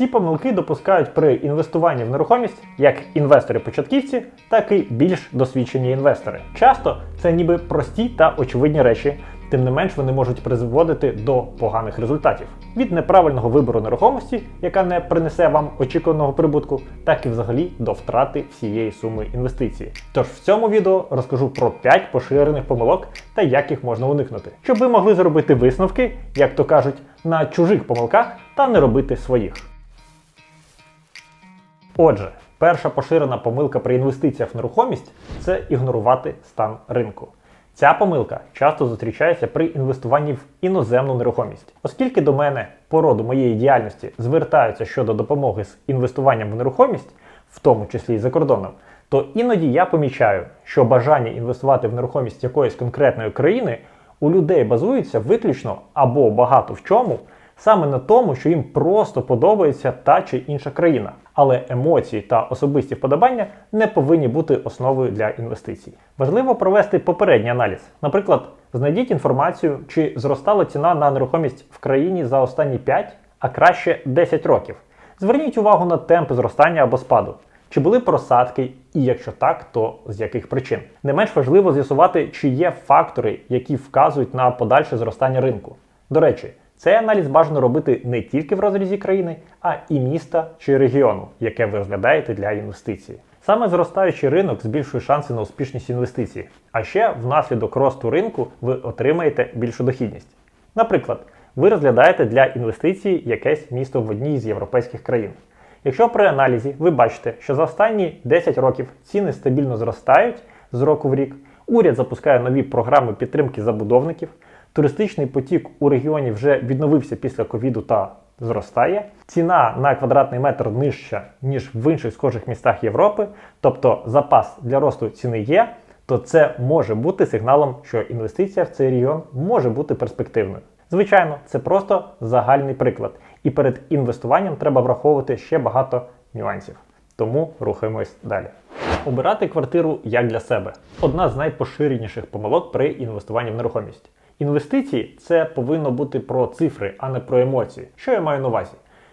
Ці помилки допускають при інвестуванні в нерухомість як інвестори-початківці, так і більш досвідчені інвестори. Часто це ніби прості та очевидні речі, тим не менш вони можуть призводити до поганих результатів від неправильного вибору нерухомості, яка не принесе вам очікуваного прибутку, так і взагалі до втрати всієї суми інвестиції. Тож в цьому відео розкажу про 5 поширених помилок та як їх можна уникнути, щоб ви могли зробити висновки, як то кажуть, на чужих помилках та не робити своїх. Отже, перша поширена помилка при інвестиціях в нерухомість це ігнорувати стан ринку. Ця помилка часто зустрічається при інвестуванні в іноземну нерухомість. Оскільки до мене по роду моєї діяльності звертаються щодо допомоги з інвестуванням в нерухомість, в тому числі і за кордоном, то іноді я помічаю, що бажання інвестувати в нерухомість якоїсь конкретної країни у людей базується виключно або багато в чому саме на тому, що їм просто подобається та чи інша країна. Але емоції та особисті вподобання не повинні бути основою для інвестицій. Важливо провести попередній аналіз. Наприклад, знайдіть інформацію, чи зростала ціна на нерухомість в країні за останні 5, а краще 10 років. Зверніть увагу на темпи зростання або спаду. Чи були просадки, і якщо так, то з яких причин? Не менш важливо з'ясувати, чи є фактори, які вказують на подальше зростання ринку. До речі, цей аналіз бажано робити не тільки в розрізі країни, а і міста чи регіону, яке ви розглядаєте для інвестиції. Саме зростаючий ринок збільшує шанси на успішність інвестицій. А ще внаслідок росту ринку ви отримаєте більшу дохідність. Наприклад, ви розглядаєте для інвестицій якесь місто в одній з європейських країн. Якщо при аналізі ви бачите, що за останні 10 років ціни стабільно зростають з року в рік, уряд запускає нові програми підтримки забудовників, туристичний потік у регіоні вже відновився після ковіду та зростає, ціна на квадратний метр нижча, ніж в інших схожих містах Європи, тобто запас для росту ціни є, то це може бути сигналом, що інвестиція в цей регіон може бути перспективною. Звичайно, це просто загальний приклад, і перед інвестуванням треба враховувати ще багато нюансів. Тому рухаємось далі. Обирати квартиру як для себе одна з найпоширеніших помилок при інвестуванні в нерухомість. Інвестиції це повинно бути про цифри, а не про емоції. Що я маю на увазі?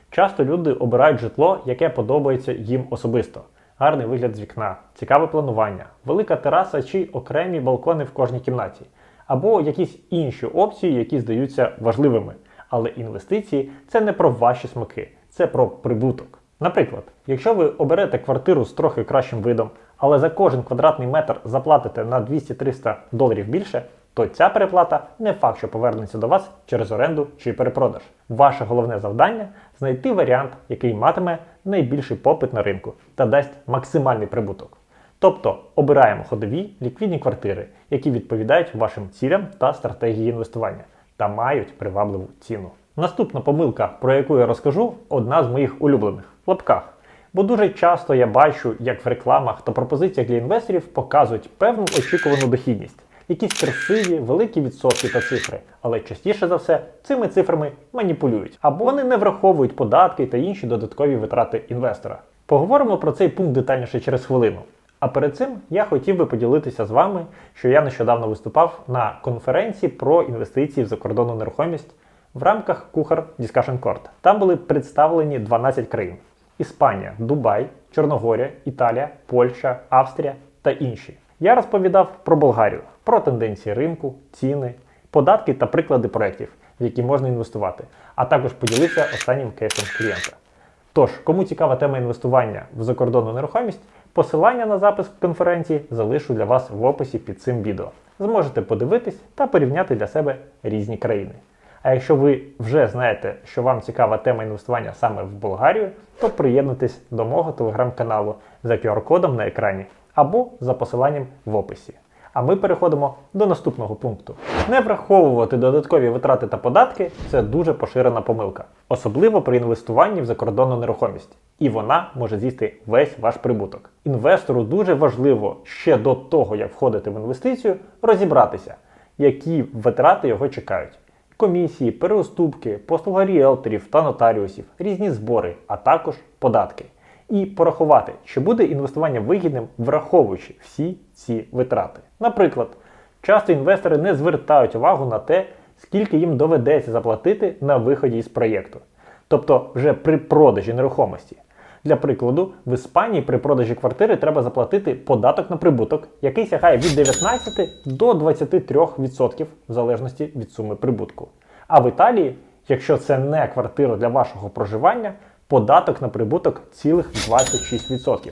Часто люди обирають житло, яке подобається їм особисто. Гарний вигляд з вікна, цікаве планування, велика тераса чи окремі балкони в кожній кімнаті, або якісь інші опції, які здаються важливими. Але інвестиції це не про ваші смаки, це про прибуток. Наприклад, якщо ви оберете квартиру з трохи кращим видом, але за кожен квадратний метр заплатите на 200-300 доларів більше, то ця переплата не факт, що повернеться до вас через оренду чи перепродаж. Ваше головне завдання знайти варіант, який матиме найбільший попит на ринку та дасть максимальний прибуток. Тобто обираємо ходові ліквідні квартири, які відповідають вашим цілям та стратегії інвестування та мають привабливу ціну. Наступна помилка, про яку я розкажу, одна з моїх улюблених в лапках. Бо дуже часто я бачу, як в рекламах та пропозиціях для інвесторів показують певну очікувану дохідність, якісь красиві, великі відсотки та цифри, але частіше за все цими цифрами маніпулюють або вони не враховують податки та інші додаткові витрати інвестора. Поговоримо про цей пункт детальніше через хвилину. А перед цим я хотів би поділитися з вами, що я нещодавно виступав на конференції про інвестиції в закордонну нерухомість в рамках Кухар Discussion Court. Там були представлені 12 країн: Іспанія, Дубай, Чорногорія, Італія, Польща, Австрія та інші. Я розповідав про Болгарію, про тенденції ринку, ціни, податки та приклади проєктів, в які можна інвестувати, а також поділився останнім кейсом клієнта. Тож, кому цікава тема інвестування в закордонну нерухомість, посилання на запис конференції залишу для вас в описі під цим відео. Зможете подивитись та порівняти для себе різні країни. А якщо ви вже знаєте, що вам цікава тема інвестування саме в Болгарію, то приєднуйтесь до мого телеграм-каналу за QR-кодом на екрані або за посиланням в описі. А ми переходимо до наступного пункту. Не враховувати додаткові витрати та податки це дуже поширена помилка, особливо при інвестуванні в закордонну нерухомість. І вона може з'їсти весь ваш прибуток. Інвестору дуже важливо ще до того, як входити в інвестицію, розібратися, які витрати його чекають. Комісії, переуступки, послуга ріелторів та нотаріусів, різні збори, а також податки. І порахувати, чи буде інвестування вигідним, враховуючи всі ці витрати. Наприклад, часто інвестори не звертають увагу на те, скільки їм доведеться заплатити на виході із проєкту. тобто вже при продажі нерухомості. Для прикладу, в Іспанії при продажі квартири треба заплатити податок на прибуток, який сягає від 19 до 23% в залежності від суми прибутку. А в Італії, якщо це не квартира для вашого проживання, податок на прибуток цілих 26%.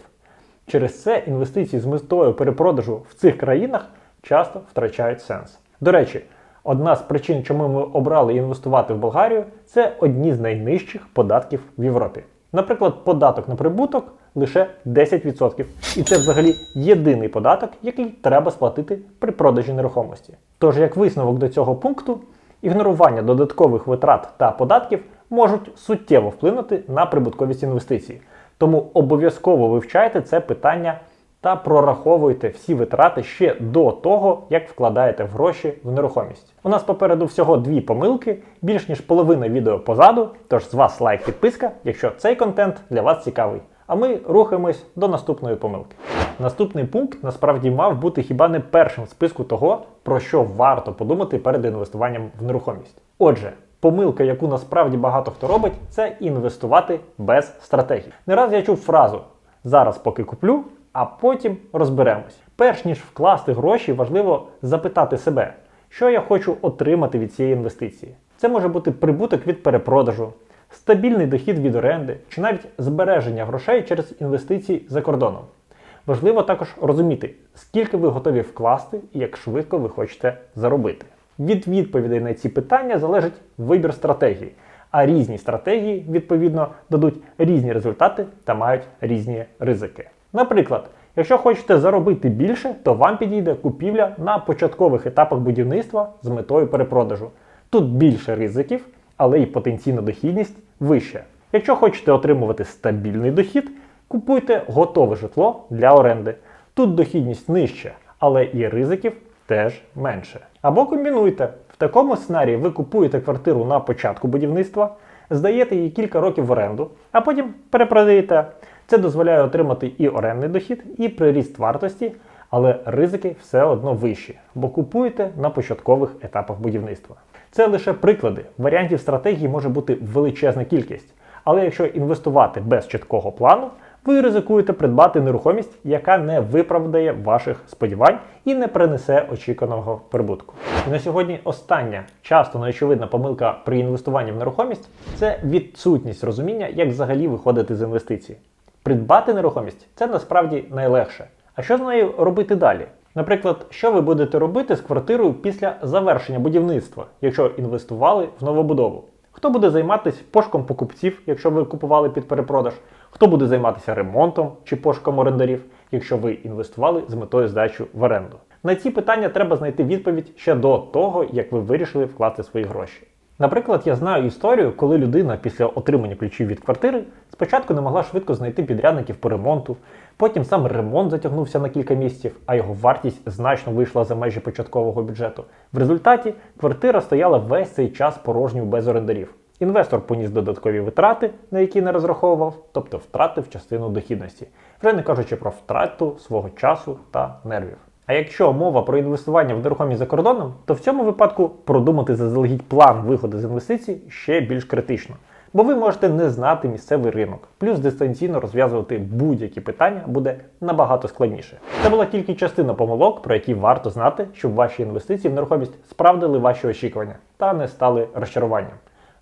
Через це інвестиції з метою перепродажу в цих країнах часто втрачають сенс. До речі, одна з причин, чому ми обрали інвестувати в Болгарію, це одні з найнижчих податків в Європі. Наприклад, податок на прибуток лише 10%. І це взагалі єдиний податок, який треба сплатити при продажі нерухомості. Тож, як висновок до цього пункту, ігнорування додаткових витрат та податків можуть суттєво вплинути на прибутковість інвестицій. Тому обов'язково вивчайте це питання та прораховуйте всі витрати ще до того, як вкладаєте гроші в нерухомість. У нас попереду всього дві помилки, більш ніж половина відео позаду. Тож з вас лайк, підписка, якщо цей контент для вас цікавий. А ми рухаємось до наступної помилки. Наступний пункт насправді мав бути хіба не першим в списку того, про що варто подумати перед інвестуванням в нерухомість. Отже, помилка, яку насправді багато хто робить, це інвестувати без стратегії. Не раз я чув фразу зараз поки куплю, а потім розберемось. Перш ніж вкласти гроші, важливо запитати себе, що я хочу отримати від цієї інвестиції. Це може бути прибуток від перепродажу, стабільний дохід від оренди чи навіть збереження грошей через інвестиції за кордоном. Важливо також розуміти, скільки ви готові вкласти і як швидко ви хочете заробити. Від відповідей на ці питання залежить вибір стратегії, а різні стратегії, відповідно, дадуть різні результати та мають різні ризики. Наприклад, якщо хочете заробити більше, то вам підійде купівля на початкових етапах будівництва з метою перепродажу. Тут більше ризиків, але і потенційна дохідність вища. Якщо хочете отримувати стабільний дохід, купуйте готове житло для оренди. Тут дохідність нижча, але і ризиків теж менше. Або комбінуйте. В такому сценарії ви купуєте квартиру на початку будівництва, здаєте її кілька років в оренду, а потім перепродаєте. Це дозволяє отримати і орендний дохід, і приріст вартості, але ризики все одно вищі, бо купуєте на початкових етапах будівництва. Це лише приклади. Варіантів стратегії може бути величезна кількість. Але якщо інвестувати без чіткого плану, ви ризикуєте придбати нерухомість, яка не виправдає ваших сподівань і не принесе очікуваного прибутку. І на сьогодні остання часто неочевидна помилка при інвестуванні в нерухомість це відсутність розуміння, як взагалі виходити з інвестицій. Придбати нерухомість це насправді найлегше. А що з нею робити далі? Наприклад, що ви будете робити з квартирою після завершення будівництва, якщо інвестували в новобудову? Хто буде займатися пошуком покупців, якщо ви купували під перепродаж? Хто буде займатися ремонтом чи пошуком орендарів, якщо ви інвестували з метою здачі в оренду? На ці питання треба знайти відповідь ще до того, як ви вирішили вкласти свої гроші. Наприклад, я знаю історію, коли людина після отримання ключів від квартири спочатку не могла швидко знайти підрядників по ремонту, потім сам ремонт затягнувся на кілька місяців, а його вартість значно вийшла за межі початкового бюджету. В результаті квартира стояла весь цей час порожньою без орендарів. Інвестор поніс додаткові витрати, на які не розраховував, тобто втратив частину дохідності, вже не кажучи про втрату свого часу та нервів. А якщо мова про інвестування в нерухомість за кордоном, то в цьому випадку продумати заздалегідь план виходу з інвестицій ще більш критично. Бо ви можете не знати місцевий ринок, плюс дистанційно розв'язувати будь-які питання буде набагато складніше. Це була тільки частина помилок, про які варто знати, щоб ваші інвестиції в нерухомість справдили ваші очікування та не стали розчаруванням.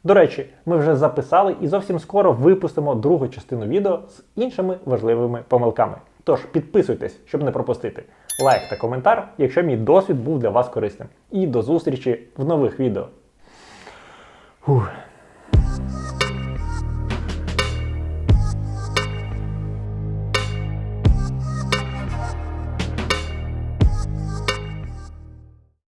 До речі, ми вже записали і зовсім скоро випустимо другу частину відео з іншими важливими помилками. Тож підписуйтесь, щоб не пропустити. Лайк та коментар, якщо мій досвід був для вас корисним. І до зустрічі в нових відео. Фух.